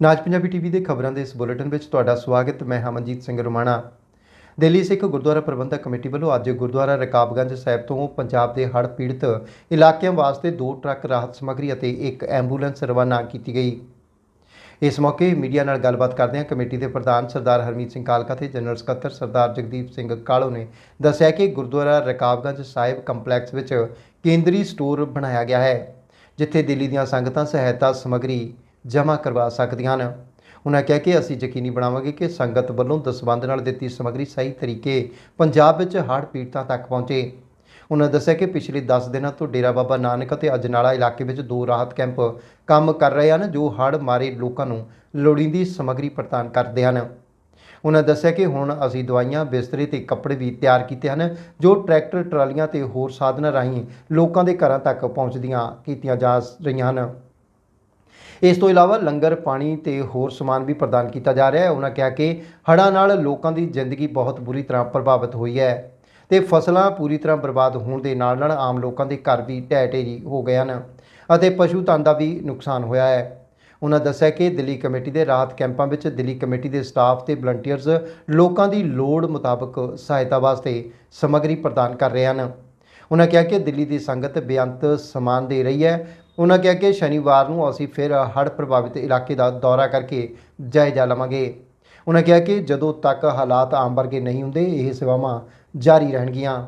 ਨਾਜ Punjabi TV ਦੇ ਖਬਰਾਂ ਦੇ ਇਸ ਬੁਲੇਟਿਨ ਵਿੱਚ ਤੁਹਾਡਾ ਸਵਾਗਤ, ਮੈਂ ਹਮਨਜੀਤ ਸਿੰਘ ਰੁਮਾਣਾ। ਦਿੱਲੀ ਸਿੱਖ ਗੁਰਦੁਆਰਾ ਪ੍ਰਬੰਧਕ ਕਮੇਟੀ ਵੱਲੋਂ ਅੱਜ ਗੁਰਦੁਆਰਾ ਰਕਾਬਗੰਜ ਸਾਹਿਬ ਤੋਂ ਪੰਜਾਬ ਦੇ ਹੜ੍ਹ ਪੀੜਤ ਇਲਾਕਿਆਂ ਵਾਸਤੇ ਦੋ ਟਰੱਕ ਰਾਹਤ ਸਮੱਗਰੀ ਅਤੇ ਇੱਕ ਐਂਬੂਲੈਂਸ ਰਵਾਨਾ ਕੀਤੀ ਗਈ। ਇਸ ਮੌਕੇ ਮੀਡੀਆ ਨਾਲ ਗੱਲਬਾਤ ਕਰਦਿਆਂ ਕਮੇਟੀ ਦੇ ਪ੍ਰਧਾਨ ਸਰਦਾਰ ਹਰਮੀਤ ਸਿੰਘ ਕਾਲਕਾ ਤੇ ਜਨਰਲ ਸਕੱਤਰ ਸਰਦਾਰ ਜਗਦੀਪ ਸਿੰਘ ਕਾਲੋ ਨੇ ਦੱਸਿਆ ਕਿ ਗੁਰਦੁਆਰਾ ਰਕਾਬਗੰਜ ਸਾਹਿਬ ਕੰਪਲੈਕਸ ਵਿੱਚ ਕੇਂਦਰੀ ਸਟੋਰ ਬਣਾਇਆ ਗਿਆ ਹੈ, ਜਿੱਥੇ ਦਿੱਲੀ ਦੀਆਂ ਸੰਗਤਾਂ ਸਹਾਇਤਾ ਸਮੱਗਰੀ ਜਮ੍ਹਾਂ ਕਰਵਾ ਸਕਦੀਆਂ ਹਨ। ਉਹਨਾਂ ਕਿਹਾ ਕਿ ਅਸੀਂ ਯਕੀਨੀ ਬਣਾਵਾਂਗੇ ਕਿ ਸੰਗਤ ਵੱਲੋਂ ਦਸਵੰਧ ਨਾਲ ਦਿੱਤੀ ਸਮੱਗਰੀ ਸਹੀ ਤਰੀਕੇ ਪੰਜਾਬ ਵਿੱਚ ਹੜ੍ਹ ਪੀੜਤਾਂ ਤੱਕ ਪਹੁੰਚੇ। ਉਹਨਾਂ ਦੱਸਿਆ ਕਿ ਪਿਛਲੇ 10 ਦਿਨਾਂ ਤੋਂ ਡੇਰਾ ਬਾਬਾ ਨਾਨਕ ਅਤੇ ਅਜਨਾਲਾ ਇਲਾਕੇ ਵਿੱਚ ਦੋ ਰਾਹਤ ਕੈਂਪ ਕੰਮ ਕਰ ਰਹੇ ਹਨ, ਜੋ ਹੜ੍ਹ ਮਾਰੇ ਲੋਕਾਂ ਨੂੰ ਲੋੜੀਂਦੀ ਸਮੱਗਰੀ ਪ੍ਰਦਾਨ ਕਰਦੇ ਹਨ। ਉਹਨਾਂ ਦੱਸਿਆ ਕਿ ਹੁਣ ਅਸੀਂ ਦਵਾਈਆਂ, ਬਿਸਤਰੇ ਤੇ ਕੱਪੜੇ ਵੀ ਤਿਆਰ ਕੀਤੇ ਹਨ, ਜੋ ਟਰੈਕਟਰ, ਟਰਾਲੀਆਂ ਤੇ ਹੋਰ ਸਾਧਨਾਂ ਰਾਹੀਂ ਲੋਕਾਂ ਦੇ ਘਰਾਂ ਤੱਕ ਪਹੁੰਚਦੀਆਂ ਕੀਤੀਆਂ ਜਾ ਰਹੀਆਂ ਹਨ। ਇਸ ਤੋਂ ਇਲਾਵਾ ਲੰਗਰ, ਪਾਣੀ ਤੇ ਹੋਰ ਸਮਾਨ ਵੀ ਪ੍ਰਦਾਨ ਕੀਤਾ ਜਾ ਰਿਹਾ ਹੈ। ਉਹਨਾਂ ਕਿਹਾ ਕਿ ਹੜ੍ਹਾਂ ਨਾਲ ਲੋਕਾਂ ਦੀ ਜ਼ਿੰਦਗੀ ਬਹੁਤ ਬੁਰੀ ਤਰ੍ਹਾਂ ਪ੍ਰਭਾਵਿਤ ਹੋਈ ਹੈ ਤੇ ਫਸਲਾਂ ਪੂਰੀ ਤਰ੍ਹਾਂ ਬਰਬਾਦ ਹੋਣ ਦੇ ਨਾਲ ਨਾਲ ਆਮ ਲੋਕਾਂ ਦੇ ਘਰ ਵੀ ਢਹਿ ਢੇਰੀ ਹੋ ਗਏ ਹਨ ਅਤੇ ਪਸ਼ੂ ਧਨ ਦਾ ਵੀ ਨੁਕਸਾਨ ਹੋਇਆ ਹੈ। ਉਹਨਾਂ ਦੱਸਿਆ ਕਿ ਦਿੱਲੀ ਕਮੇਟੀ ਦੇ ਰਾਹਤ ਕੈਂਪਾਂ ਵਿੱਚ ਦਿੱਲੀ ਕਮੇਟੀ ਦੇ ਸਟਾਫ ਤੇ ਵਲੰਟੀਅਰਸ ਲੋਕਾਂ ਦੀ ਲੋੜ ਮੁਤਾਬਕ ਸਹਾਇਤਾ ਵਾਸਤੇ ਸਮੱਗਰੀ ਪ੍ਰਦਾਨ ਕਰ ਰਹੇ ਹਨ। ਉਹਨਾਂ ਕਿਹਾ ਕਿ ਦਿੱਲੀ ਦੀ ਸੰਗਤ ਬੇਅੰਤ ਸਮਾਨ ਦੇ ਰਹੀ ਹੈ। ਉਹਨਾਂ ਕਿਹਾ ਕਿ ਸ਼ਨੀਵਾਰ ਨੂੰ ਅਸੀਂ ਫਿਰ ਹੜ੍ਹ ਪ੍ਰਭਾਵਿਤ ਇਲਾਕੇ ਦਾ ਦੌਰਾ ਕਰਕੇ ਜਾਇਜ਼ਾ ਲਵਾਂਗੇ। ਉਹਨਾਂ ਕਿਹਾ ਕਿ ਜਦੋਂ ਤੱਕ ਹਾਲਾਤ ਆਮ ਵਰਗੇ ਨਹੀਂ ਹੁੰਦੇ, ਇਹ ਸੇਵਾਵਾਂ ਜਾਰੀ ਰਹਿਣਗੀਆਂ।